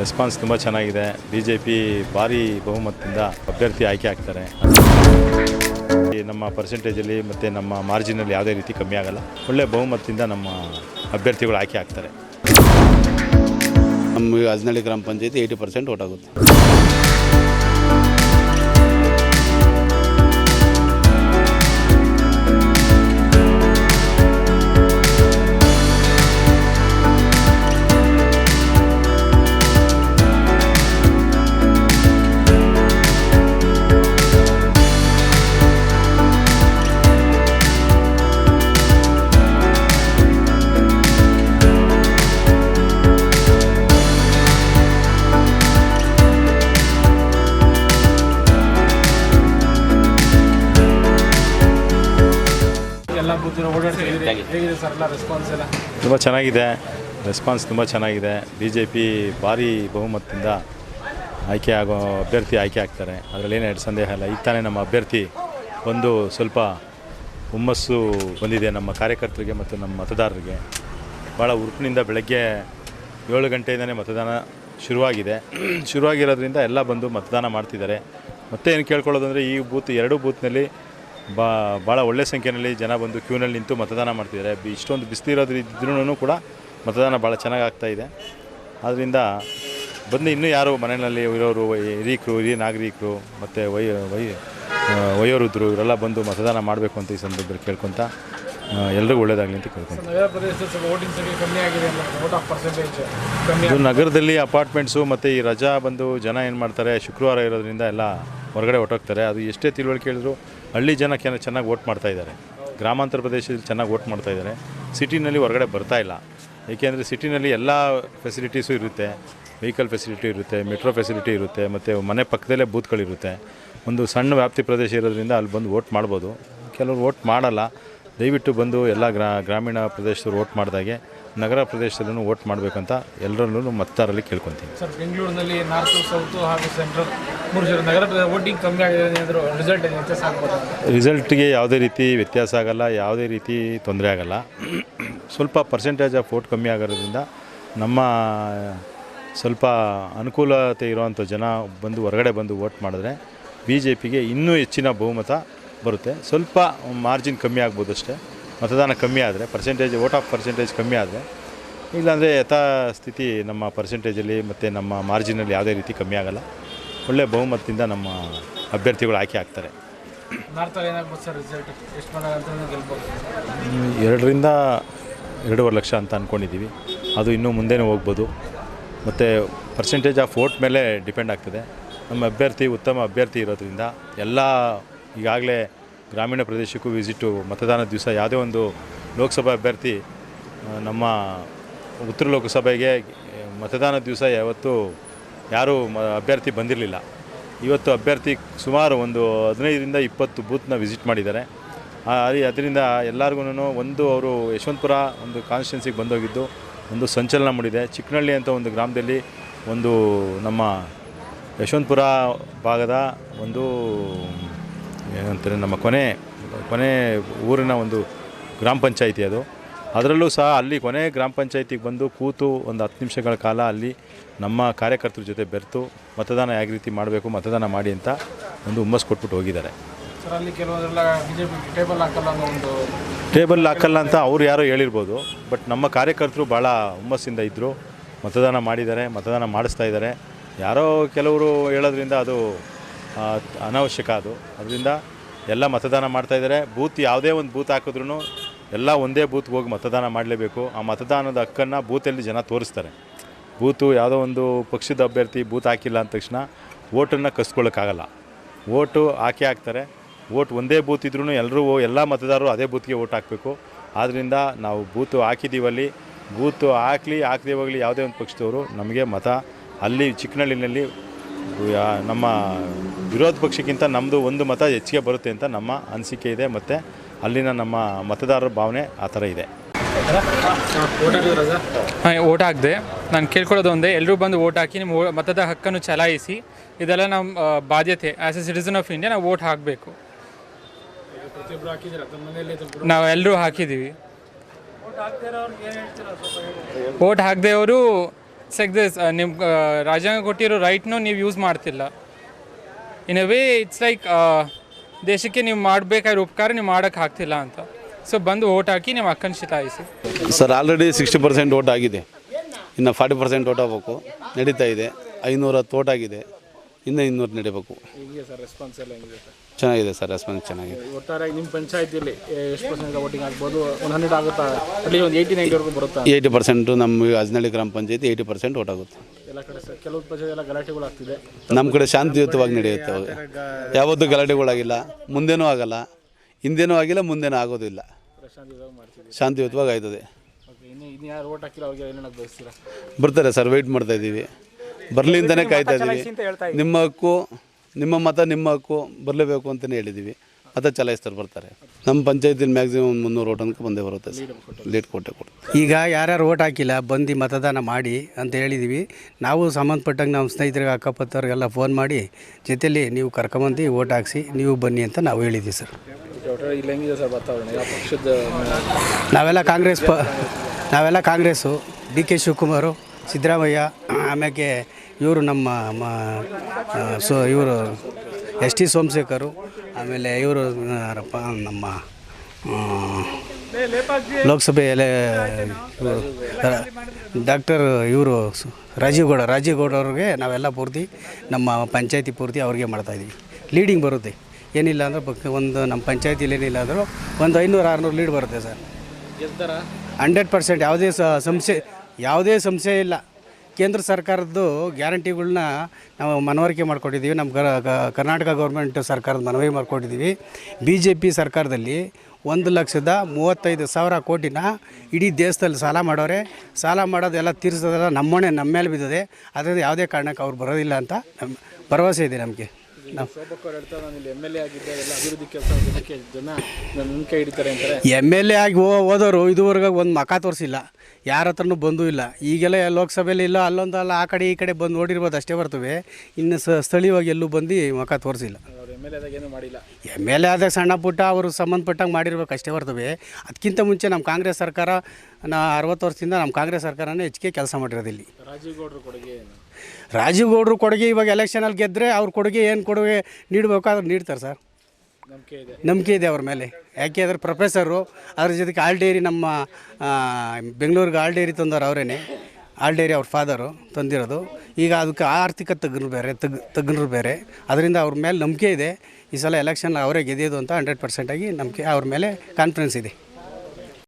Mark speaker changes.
Speaker 1: Response ತುಂಬ ಚೆನ್ನಾಗಿದೆ. B J P ಭಾರಿ ಬಹುಮತದಿಂದ ಅಭ್ಯರ್ಥಿ ಆಯ್ಕೆ ಆಗ್ತಾರೆ. ನಮ್ಮ ಪರ್ಸೆಂಟೇಜಲ್ಲಿ ಮತ್ತು ನಮ್ಮ ಮಾರ್ಜಿನಲ್ಲಿ ಯಾವುದೇ ರೀತಿ ಕಮ್ಮಿ ಆಗಲ್ಲ. ಒಳ್ಳೆ ಬಹುಮತದಿಂದ ನಮ್ಮ ಅಭ್ಯರ್ಥಿಗಳು ಆಯ್ಕೆ ಆಗ್ತಾರೆ.
Speaker 2: ನಮ್ಮ ಹದಿನೇಳು ಗ್ರಾಮ ಪಂಚಾಯತಿ ಏಯ್ಟಿ ಪರ್ಸೆಂಟ್ ಓಟ್
Speaker 3: ಹೇಗಿದೆ ಸರ್ ರೆಸ್ಪಾನ್ಸ್ ಎಲ್ಲ?
Speaker 1: ತುಂಬ ಚೆನ್ನಾಗಿದೆ. ರೆಸ್ಪಾನ್ಸ್ ತುಂಬ ಚೆನ್ನಾಗಿದೆ. ಬಿ ಜೆ ಪಿ ಭಾರಿ ಬಹುಮತದಿಂದ ಆಯ್ಕೆ ಆಗೋ ಅಭ್ಯರ್ಥಿ ಆಯ್ಕೆ ಆಗ್ತಾರೆ. ಅದರಲ್ಲೇನು ಎರಡು ಸಂದೇಹ ಇಲ್ಲ. ಈಗ ತಾನೇ ನಮ್ಮ ಅಭ್ಯರ್ಥಿ ಒಂದು ಸ್ವಲ್ಪ ಹುಮ್ಮಸ್ಸು ಬಂದಿದೆ ನಮ್ಮ ಕಾರ್ಯಕರ್ತರಿಗೆ ಮತ್ತು ನಮ್ಮ ಮತದಾರರಿಗೆ. ಭಾಳ ಉರುಪಿನಿಂದ ಬೆಳಗ್ಗೆ ಏಳು ಗಂಟೆಯಿಂದನೇ ಮತದಾನ ಶುರುವಾಗಿದೆ. ಶುರುವಾಗಿರೋದ್ರಿಂದ ಎಲ್ಲ ಬಂದು ಮತದಾನ ಮಾಡ್ತಿದ್ದಾರೆ. ಮತ್ತೆ ಏನು ಕೇಳ್ಕೊಳ್ಳೋದು ಅಂದರೆ ಈ ಬೂತ್, ಎರಡು ಬೂತ್ನಲ್ಲಿ ಬಾ ಭಾಳ ಒಳ್ಳೆ ಸಂಖ್ಯೆಯಲ್ಲಿ ಜನ ಬಂದು ಕ್ಯೂನಲ್ಲಿ ನಿಂತು ಮತದಾನ ಮಾಡ್ತಿದ್ದಾರೆ. ಬಿ ಇಷ್ಟೊಂದು ಬಿಸಿಲಿರೋದ್ರಿದ್ರೂ ಕೂಡ ಮತದಾನ ಭಾಳ ಚೆನ್ನಾಗಿ ಆಗ್ತಾ ಇದೆ. ಆದ್ದರಿಂದ ಬಂದು ಇನ್ನೂ ಯಾರು ಮನೆಯಲ್ಲಿ ಇರೋರು ಹಿರೀಕರು ಹಿರಿಯ ನಾಗರಿಕರು ಮತ್ತು ವೈ ವೈ ವಯೋವೃದ್ಧರು ಇವರೆಲ್ಲ ಬಂದು ಮತದಾನ ಮಾಡಬೇಕು ಅಂತ ಈ ಸಂದರ್ಭದಲ್ಲಿ ಕೇಳ್ಕೊತ ಎಲ್ಲರಿಗೂ ಒಳ್ಳೇದಾಗಲಿ ಅಂತ
Speaker 3: ಕೇಳ್ಕೊತೀನಿ
Speaker 1: ಇದು ನಗರದಲ್ಲಿ ಅಪಾರ್ಟ್ಮೆಂಟ್ಸು ಮತ್ತು ಈ ರಜಾ ಬಂದು ಜನ ಏನು ಮಾಡ್ತಾರೆ ಶುಕ್ರವಾರ ಇರೋದ್ರಿಂದ ಎಲ್ಲ ಹೊರಗಡೆ ಹೊಟ್ಟೋಗ್ತಾರೆ ಅದು ಎಷ್ಟೇ ತಿಳುವಳಿಕೆ ಹೇಳಿದ್ರು ಹಳ್ಳಿ ಜನ ಕೆನ ಚೆನ್ನಾಗಿ ವೋಟ್ ಮಾಡ್ತಾ ಇದ್ದಾರೆ. ಗ್ರಾಮಾಂತರ ಪ್ರದೇಶದಲ್ಲಿ ಚೆನ್ನಾಗಿ ವೋಟ್ ಮಾಡ್ತಾ ಇದ್ದಾರೆ. ಸಿಟಿನಲ್ಲಿ ಹೊರಗಡೆ ಬರ್ತಾ ಇಲ್ಲ. ಏಕೆಂದರೆ ಸಿಟಿನಲ್ಲಿ ಎಲ್ಲ ಫೆಸಿಲಿಟೀಸು ಇರುತ್ತೆ. ವೆಹಿಕಲ್ ಫೆಸಿಲಿಟಿ ಇರುತ್ತೆ ಮೆಟ್ರೋ ಫೆಸಿಲಿಟಿ ಇರುತ್ತೆ, ಮತ್ತು ಮನೆ ಪಕ್ಕದಲ್ಲೇ ಬೂತ್ಗಳಿರುತ್ತೆ. ಒಂದು ಸಣ್ಣ ವ್ಯಾಪ್ತಿ ಪ್ರದೇಶ ಇರೋದ್ರಿಂದ ಅಲ್ಲಿ ಬಂದು ವೋಟ್ ಮಾಡ್ಬೋದು. ಕೆಲವರು ವೋಟ್ ಮಾಡಲ್ಲ. ದಯವಿಟ್ಟು ಬಂದು ಎಲ್ಲ ಗ್ರಾ, ಗ್ರಾಮೀಣ ಪ್ರದೇಶದವ್ರು ವೋಟ್ ಮಾಡಿದಾಗೆ ನಗರ ಪ್ರದೇಶದಲ್ಲೂ ವೋಟ್ ಮಾಡಬೇಕಂತ ಎಲ್ಲರಲ್ಲೂ ಮತದಾರರಲ್ಲಿ ಕೇಳ್ಕೊತೀನಿ.
Speaker 3: ಸರ್ ಬೆಂಗಳೂರಿನಲ್ಲಿ ನಾರ್ತ್ ಸೌತ್ ಹಾಗೂ ಸೆಂಟ್ರಲ್ ಮೂರು ಜನ ನಗರ ವೋಟಿಂಗ್ ಕಮ್ಮಿ ಆಗಿದೆ ರಿಸಲ್ಟ್ ವ್ಯತ್ಯಾಸ ಆಗ್ಬೋದು?
Speaker 1: ರಿಸಲ್ಟ್ಗೆ ಯಾವುದೇ ರೀತಿ ವ್ಯತ್ಯಾಸ ಆಗಲ್ಲ ಯಾವುದೇ ರೀತಿ ತೊಂದರೆ ಆಗಲ್ಲ. ಸ್ವಲ್ಪ ಪರ್ಸೆಂಟೇಜ್ ಆಫ್ ವೋಟ್ ಕಮ್ಮಿ ಆಗಿರೋದ್ರಿಂದ ನಮ್ಮ ಸ್ವಲ್ಪ ಅನುಕೂಲತೆ ಇರೋವಂಥ ಜನ ಬಂದು ಹೊರಗಡೆ ಬಂದು ವೋಟ್ ಮಾಡಿದ್ರೆ ಬಿ ಜೆ ಪಿಗೆ ಇನ್ನೂ ಹೆಚ್ಚಿನ ಬಹುಮತ ಬರುತ್ತೆ. ಸ್ವಲ್ಪ ಮಾರ್ಜಿನ್ ಕಮ್ಮಿ ಆಗ್ಬೋದು ಅಷ್ಟೇ ಮತದಾನ ಕಮ್ಮಿ ಆದರೆ ಪರ್ಸೆಂಟೇಜ್ ಓಟ್ ಆಫ್ ಪರ್ಸೆಂಟೇಜ್ ಕಮ್ಮಿ ಆದರೆ ಇಲ್ಲಾಂದರೆ ಯಥಾಸ್ಥಿತಿ ನಮ್ಮ ಪರ್ಸೆಂಟೇಜಲ್ಲಿ ಮತ್ತು ನಮ್ಮ ಮಾರ್ಜಿನಲ್ಲಿ ಯಾವುದೇ ರೀತಿ ಕಮ್ಮಿ ಆಗಲ್ಲ. ಒಳ್ಳೆಯ ಬಹುಮತದಿಂದ ನಮ್ಮ ಅಭ್ಯರ್ಥಿಗಳು ಆಯ್ಕೆ ಆಗ್ತಾರೆ. ಎರಡರಿಂದ ಎರಡೂವರೆ ಲಕ್ಷ ಅಂತ ಅಂದ್ಕೊಂಡಿದ್ದೀವಿ ಅದು ಇನ್ನೂ ಮುಂದೆನೇ ಹೋಗ್ಬೋದು. ಮತ್ತು ಪರ್ಸೆಂಟೇಜ್ ಆಫ್ ವೋಟ್ ಮೇಲೆ ಡಿಪೆಂಡ್ ಆಗ್ತದೆ. ನಮ್ಮ ಅಭ್ಯರ್ಥಿ ಉತ್ತಮ ಅಭ್ಯರ್ಥಿ ಇರೋದ್ರಿಂದ ಎಲ್ಲ ಈಗಾಗಲೇ ಗ್ರಾಮೀಣ ಪ್ರದೇಶಕ್ಕೂ ವಿಸಿಟು, ಮತದಾನದ ದಿವಸ ಯಾವುದೇ ಒಂದು ಲೋಕಸಭಾ ಅಭ್ಯರ್ಥಿ ನಮ್ಮ ಉತ್ತರ ಲೋಕಸಭೆಗೆ ಮತದಾನದ ದಿವಸ ಯಾವತ್ತು ಯಾರೂ ಅಭ್ಯರ್ಥಿ ಬಂದಿರಲಿಲ್ಲ. ಇವತ್ತು ಅಭ್ಯರ್ಥಿ ಸುಮಾರು ಒಂದು ಹದಿನೈದರಿಂದ ಇಪ್ಪತ್ತು ಬೂತ್ನ ವಿಸಿಟ್ ಮಾಡಿದ್ದಾರೆ. ಅದರಿಂದ ಎಲ್ಲರಿಗೂ ಒಂದು ಅವರು ಯಶವಂತಪುರ ಒಂದು ಕಾನ್ಸ್ಟಿಟ್ಯೂನ್ಸಿಗೆ ಬಂದೋಗಿದ್ದು, ಒಂದು ಸಂಚಲನ ಮೂಡಿದೆ. ಚಿಕ್ಕನಹಳ್ಳಿ ಅಂತ ಒಂದು ಗ್ರಾಮದಲ್ಲಿ ಒಂದು ನಮ್ಮ ಯಶವಂತಪುರ ಭಾಗದ ಒಂದು ಏನಂತಾರೆ ನಮ್ಮ ಕೊನೆ ಕೊನೆ ಊರಿನ ಒಂದು ಗ್ರಾಮ ಪಂಚಾಯಿತಿ ಅದು. ಅದರಲ್ಲೂ ಸಹ ಅಲ್ಲಿ ಕೊನೆ ಗ್ರಾಮ ಪಂಚಾಯಿತಿಗೆ ಬಂದು ಕೂತು ಒಂದು ಹತ್ತು ನಿಮಿಷಗಳ ಕಾಲ ಅಲ್ಲಿ ನಮ್ಮ ಕಾರ್ಯಕರ್ತರ ಜೊತೆ ಬೆರೆತು ಮತದಾನ ಯಾವ ರೀತಿ ಮಾಡಬೇಕು ಮತದಾನ ಮಾಡಿ ಅಂತ ಒಂದು ಹುಮ್ಮಸ್ ಕೊಟ್ಬಿಟ್ಟು ಹೋಗಿದ್ದಾರೆ.
Speaker 3: ಸರ್ ಅಲ್ಲಿ ಕೆಲವರೆಲ್ಲ ಬಿ ಟೇಬಲ್ ಹಾಕಲ್ಲ
Speaker 1: ಅಂತ ಅವ್ರು ಯಾರೋ ಹೇಳಿರ್ಬೋದು ಬಟ್ ನಮ್ಮ ಕಾರ್ಯಕರ್ತರು ಭಾಳ ಹುಮ್ಮಸ್ಸಿಂದ ಇದ್ದರು ಮತದಾನ ಮಾಡಿದ್ದಾರೆ ಮತದಾನ ಮಾಡಿಸ್ತಾ ಇದ್ದಾರೆ. ಯಾರೋ ಕೆಲವರು ಹೇಳೋದ್ರಿಂದ ಅದು ಅನಾವಶ್ಯಕ ಅದು. ಅದರಿಂದ ಎಲ್ಲ ಮತದಾನ ಮಾಡ್ತಾಯಿದ್ದಾರೆ ಬೂತ್ ಯಾವುದೇ ಒಂದು ಬೂತ್ ಹಾಕಿದ್ರೂ ಎಲ್ಲ ಒಂದೇ ಬೂತ್ಗೆ ಹೋಗಿ ಮತದಾನ ಮಾಡಲೇಬೇಕು. ಆ ಮತದಾನದ ಹಕ್ಕನ್ನು ಬೂತಲ್ಲಿ ಜನ ತೋರಿಸ್ತಾರೆ. ಬೂತು ಯಾವುದೋ ಒಂದು ಪಕ್ಷದ ಅಭ್ಯರ್ಥಿ ಬೂತ್ ಹಾಕಿಲ್ಲ ಅಂದ ತಕ್ಷಣ ಓಟನ್ನು ಕಸ್ಕೊಳ್ಳೋಕ್ಕಾಗಲ್ಲ ಓಟು ಹಾಕಿ ಹಾಕ್ತಾರೆ. ಓಟ್ ಒಂದೇ ಬೂತ್ ಇದ್ರೂ ಎಲ್ಲರೂ ಎಲ್ಲ ಮತದಾರರು ಅದೇ ಬೂತ್ಗೆ ಓಟ್ ಹಾಕಬೇಕು. ಆದ್ದರಿಂದ ನಾವು ಬೂತು ಹಾಕಿದ್ದೀವಲ್ಲಿ ಬೂತು ಹಾಕಲಿ ಹಾಕದೇ ಹೋಗಲಿ ಯಾವುದೇ ಒಂದು ಪಕ್ಷದವರು ನಮಗೆ ಮತ ಅಲ್ಲಿ ಚಿಕ್ಕನಳ್ಳಿನಲ್ಲಿ ನಮ್ಮ ವಿರೋಧ ಪಕ್ಷಕ್ಕಿಂತ ನಮ್ಮದು ಒಂದು ಮತ ಹೆಚ್ಚಿಗೆ ಬರುತ್ತೆ ಅಂತ ನಮ್ಮ ಅನಿಸಿಕೆ ಇದೆ ಮತ್ತು ಅಲ್ಲಿನ ನಮ್ಮ ಮತದಾರರ ಭಾವನೆ ಆ ಥರ ಇದೆ.
Speaker 4: ಹಾಂ, ಓಟ್ ಹಾಕಿದೆ. ನಾನು ಕೇಳ್ಕೊಳ್ಳೋದು ಒಂದೇ ಎಲ್ಲರೂ ಬಂದು ಓಟ್ ಹಾಕಿ ನಿಮ್ಮ ಮತದ ಹಕ್ಕನ್ನು ಚಲಾಯಿಸಿ, ಇದೆಲ್ಲ ನಮ್ಮ ಬಾಧ್ಯತೆ. As a citizen of India ನಾವು ಓಟ್ ಹಾಕಬೇಕು. ನಾವು ಎಲ್ಲರೂ ಹಾಕಿದ್ದೀವಿ ಓಟ್ ಹಾಕದೆ ಅವರು ಇಟ್ಸ್ ಲೈಕ್ ದಿಸ್ ನಿಮ್ಮ ರಾಜ್ಯಾಂಗ ಕೊಟ್ಟಿರೋ ರೈಟ್ನೂ ನೀವು ಯೂಸ್ ಮಾಡ್ತಿಲ್ಲ in a way it's like ದೇಶಕ್ಕೆ ನೀವು ಮಾಡಬೇಕಾಗಿರೋ ಉಪಕಾರ ನೀವು ಮಾಡೋಕ್ಕೆ ಆಗ್ತಿಲ್ಲ ಅಂತ ಸೊ ಬಂದು ಓಟ್ ಹಾಕಿ ನೀವು ಅಕ್ಕನ ಶಿತಾಯಿಸಿ
Speaker 2: sir already sixty percent vote ಆಗಿದೆ. ಇನ್ನು ಫಾರ್ಟಿ ಪರ್ಸೆಂಟ್ ಓಟ್ ಆಗಬೇಕು. ನಡೀತಾ ಇದೆ. ಐನೂರ ಹತ್ತು ಓಟ್ ಆಗಿದೆ. ಇನ್ನೂ ಇನ್ನೂರು ನಡಿಬೇಕು. ಚೆನ್ನಾಗಿದೆ ಸರ್ ರೆಸ್ಪಾನ್ಸ್ ಚೆನ್ನಾಗಿದೆ.
Speaker 3: ಒಟ್ಟಾರೆ ನಿಮ್ಮ ಪಂಚಾಯತಿಯಲ್ಲಿ ಎಷ್ಟು ಪರ್ಸೆಂಟ್ ವೋಟಿಂಗ್ ಆಗ್ಬೋದು? ಒಂದು ಹಂಡ್ರೆಡ್ ಆಗುತ್ತಾ? ಅಟ್ಲೀಸ್ಟ್ ಒಂದು ಏಯ್ಟಿ ನೈಂಟಿವರೆಗೂ ಬರುತ್ತಾ?
Speaker 2: ಏಯ್ಟಿ ಪರ್ಸೆಂಟು ನಮ್ಮ ಅಜ್ನಳ್ಳಿ ಗ್ರಾಮ ಪಂಚಾಯತಿ ಏಯ್ಟಿ ಪರ್ಸೆಂಟ್ ಓಟ್ ಆಗುತ್ತೆ.
Speaker 3: ಎಲ್ಲ ಕಡೆ ಸರ್ ಕೆಲವು ಪಂಚಾಯತ್ ಎಲ್ಲ ಗಲಾಟೆಗಳು ಆಗ್ತಿದೆ.
Speaker 2: ನಮ್ಮ ಕಡೆ ಶಾಂತಿಯುತವಾಗಿ ನಡೆಯುತ್ತೆ ಅವಾಗ ಯಾವತ್ತೂ ಗಲಾಟೆಗಳಾಗಿಲ್ಲ ಮುಂದೇನೂ ಆಗಲ್ಲ. ಹಿಂದೇನೂ ಆಗಿಲ್ಲ ಮುಂದೇನೂ ಆಗೋದಿಲ್ಲ ಶಾಂತಿಯುತವಾಗಿ ಆಯ್ತದೆ.
Speaker 3: ಓಕೆ ಇನ್ನು ಇನ್ನು ಯಾರು ಓಟ್ ಹಾಕಿಲ್ಲ ಅವ್ರಿಗೆ ಏನೇನಾಗ ಬಯಸ್ತೀರಾ?
Speaker 2: ಬರ್ತಾರೆ ಸರ್ ವೆಯ್ಟ್ ಮಾಡ್ತಾ ಇದ್ದೀವಿ. ಬರಲಿ ಅಂತಲೇ ಕಾಯ್ತಾ ಇದ್ದೀವಿ. ನಿಮ್ಮ ಹಕ್ಕು ನಿಮ್ಮ ಮತ ನಿಮ್ಮ ಹಕ್ಕು ಬರಲೇಬೇಕು ಅಂತಲೇ ಹೇಳಿದ್ದೀವಿ. ಮತ ಚಲಾಯಿಸ್ತಾರೆ ಬರ್ತಾರೆ. ನಮ್ಮ ಪಂಚಾಯತಿಲಿ ಮ್ಯಾಕ್ಸಿಮಮ್ ಮುನ್ನೂರು ಓಟ್ ಅನ್ಕ ಬಂದೇ ಬರುತ್ತೆ ಸರ್. ಲೀಡ್ ಕೊಟ್ಟೆ ಕೊಟ್ಟು.
Speaker 5: ಈಗ ಯಾರ್ಯಾರು ಓಟ್ ಹಾಕಿಲ್ಲ ಬಂದು ಮತದಾನ ಮಾಡಿ ಅಂತ ಹೇಳಿದ್ದೀವಿ. ನಾವು ಸಂಬಂಧಪಟ್ಟಂಗೆ ನಮ್ಮ ಸ್ನೇಹಿತರಿಗೆ ಅಕ್ಕಪಕ್ಕದವ್ರಿಗೆಲ್ಲ ಫೋನ್ ಮಾಡಿ ಜೊತೆಯಲ್ಲಿ ನೀವು ಕರ್ಕೊಂಬಂದು ಓಟ್ ಹಾಕಿಸಿ ನೀವು ಬನ್ನಿ ಅಂತ ನಾವು ಹೇಳಿದ್ದೀವಿ ಸರ್. ನಾವೆಲ್ಲ ಕಾಂಗ್ರೆಸ್ ಪ ನಾವೆಲ್ಲ ಕಾಂಗ್ರೆಸ್ಸು. ಡಿ ಕೆ ಶಿವಕುಮಾರು ಸಿದ್ದರಾಮಯ್ಯ ಆಮ್ಯಾಕೆ ಇವರು ನಮ್ಮ ಮ ಸೊ ಇವರು ಎಸ್ ಟಿ ಸೋಮಶೇಖರು ಆಮೇಲೆ ಇವರು ಯಾರಪ್ಪ ನಮ್ಮ ಲೋಕಸಭೆಯಲ್ಲಿ ಡಾಕ್ಟರ್ ಇವರು ರಾಜೀವ್ಗೌಡ ಗೌಡ ರಾಜೀವ್ ಗೌಡ ಅವ್ರಿಗೆ ನಾವೆಲ್ಲ ಪೂರ್ತಿ ನಮ್ಮ ಪಂಚಾಯತಿ ಪೂರ್ತಿ ಅವ್ರಿಗೆ ಮಾಡ್ತಾಯಿದ್ದೀವಿ ಲೀಡಿಂಗ್ ಬರುತ್ತೆ. ಏನಿಲ್ಲ ಅಂದ್ರೆ ಒಂದು ನಮ್ಮ ಪಂಚಾಯತಿಲಿ ಏನಿಲ್ಲ ಅಂದರೂ ಒಂದು ಐನೂರು ಆರುನೂರು ಲೀಡ್ ಬರುತ್ತೆ ಸರ್. ಹಂಡ್ರೆಡ್ ಪರ್ಸೆಂಟ್ ಯಾವುದೇ ಸಮಸ್ಯೆ ಯಾವುದೇ ಸಂಶಯ ಇಲ್ಲ. ಕೇಂದ್ರ ಸರ್ಕಾರದ್ದು ಗ್ಯಾರಂಟಿಗಳನ್ನ ನಾವು ಮನವರಿಕೆ ಮಾಡಿಕೊಟ್ಟಿದ್ದೀವಿ ನಮ್ಮ ಕರ್ನಾಟಕ ಗೌರ್ಮೆಂಟ್ ಸರ್ಕಾರದ ಮನವಿ ಮಾಡಿಕೊಟ್ಟಿದ್ದೀವಿ ಬಿ ಜೆ ಪಿ ಸರ್ಕಾರದಲ್ಲಿ ಒಂದು ಲಕ್ಷದ ಮೂವತ್ತೈದು ಸಾವಿರ ಕೋಟಿನ ಇಡೀ ದೇಶದಲ್ಲಿ ಸಾಲ ಮಾಡೋರೆ. ಸಾಲ ಮಾಡೋದೆಲ್ಲ ತೀರಿಸೋದೆಲ್ಲ ನಮ್ಮೊಣೆ, ನಮ್ಮ ಮೇಲೆ ಬಿದ್ದಿದೆ. ಅದರಿಂದ ಯಾವುದೇ ಕಾರಣಕ್ಕೆ ಅವ್ರು ಬರೋದಿಲ್ಲ ಅಂತ ನಮ್ಮ ಭರವಸೆ ಇದೆ ನಮಗೆ.
Speaker 3: ಎಂ
Speaker 5: ಎಲ್ ಎ ಆಗಿ ಹೋದವರು ಇದುವರೆಗೆ ಒಂದು ಮಖ ತೋರಿಸಿಲ್ಲ ಯಾರ ಹತ್ರನೂ ಬಂದೂ ಇಲ್ಲ. ಈಗೆಲ್ಲ ಲೋಕಸಭೆಯಲ್ಲಿ ಇಲ್ಲ ಅಲ್ಲೊಂದು ಅಲ್ಲ ಆ ಕಡೆ ಈ ಕಡೆ ಬಂದು ನೋಡಿರ್ಬೋದು ಅಷ್ಟೇ ಬರ್ತವೆ ಇನ್ನು ಸ್ಥಳೀಯವಾಗಿ ಎಲ್ಲೂ ಬಂದು ಮಖ ತೋರಿಸಿಲ್ಲ
Speaker 3: ಎಂ ಎಲ್
Speaker 5: ಎ ಆದಾಗ ಸಣ್ಣ ಪುಟ್ಟ ಅವರು ಸಂಬಂಧಪಟ್ಟಂಗೆ ಮಾಡಿರ್ಬೇಕು ಅಷ್ಟೇ ಬರ್ತವೆ ಅದಕ್ಕಿಂತ ಮುಂಚೆ ನಮ್ಮ ಕಾಂಗ್ರೆಸ್ ಸರ್ಕಾರ ನಾ ಅರವತ್ತು ವರ್ಷದಿಂದ ನಮ್ಮ ಕಾಂಗ್ರೆಸ್ ಸರ್ಕಾರನೇ ಹೆಚ್ಚಿಗೆ ಕೆಲಸ ಮಾಡಿರೋದು ಇಲ್ಲಿ.
Speaker 3: ರಾಜೀವ್ ಗೌಡರು ಕೊಡುಗೆ
Speaker 5: ರಾಜೀವ್ ಗೌಡ್ರು ಕೊಡುಗೆ ಇವಾಗ ಎಲೆಕ್ಷನಲ್ಲಿ ಗೆದ್ದರೆ ಅವ್ರ ಕೊಡುಗೆ ಏನು ಕೊಡುಗೆ ನೀಡಬೇಕು ಅದ್ರ ನೀಡ್ತಾರೆ ಸರ್.
Speaker 3: ನಂಬಿಕೆ ಇದೆ.
Speaker 5: ನಂಬಿಕೆ ಇದೆ ಅವ್ರ ಮೇಲೆ. ಯಾಕೆ ಅಂದ್ರೆ ಪ್ರೊಫೆಸರು ಅದ್ರ ಜೊತೆಗೆ ಆಲ್ ಡೇರಿ ನಮ್ಮ ಬೆಂಗಳೂರಿಗೆ ಆಲ್ ಡೈರಿ ತಂದವರು ಅವರೇನೆ. ಆಲ್ ಡೈರಿ ಅವ್ರ ಫಾದರು ತಂದಿರೋದು. ಈಗ ಅದಕ್ಕೆ ಆರ್ಥಿಕ ತಜ್ಞರು ಬೇರೆ ತಗ್ ತಜ್ಞರು ಬೇರೆ. ಅದರಿಂದ ಅವ್ರ ಮೇಲೆ ನಂಬಿಕೆ ಇದೆ. ಈ ಸಲ ಎಲೆಕ್ಷನ್ ಅವರೇ ಗೆದ್ದಿದ್ದು ಅಂತ ಹಂಡ್ರೆಡ್ ಪರ್ಸೆಂಟಾಗಿ ನಂಬಿಕೆ ಅವ್ರ ಮೇಲೆ ಕಾನ್ಫಿಡೆನ್ಸ್ ಇದೆ.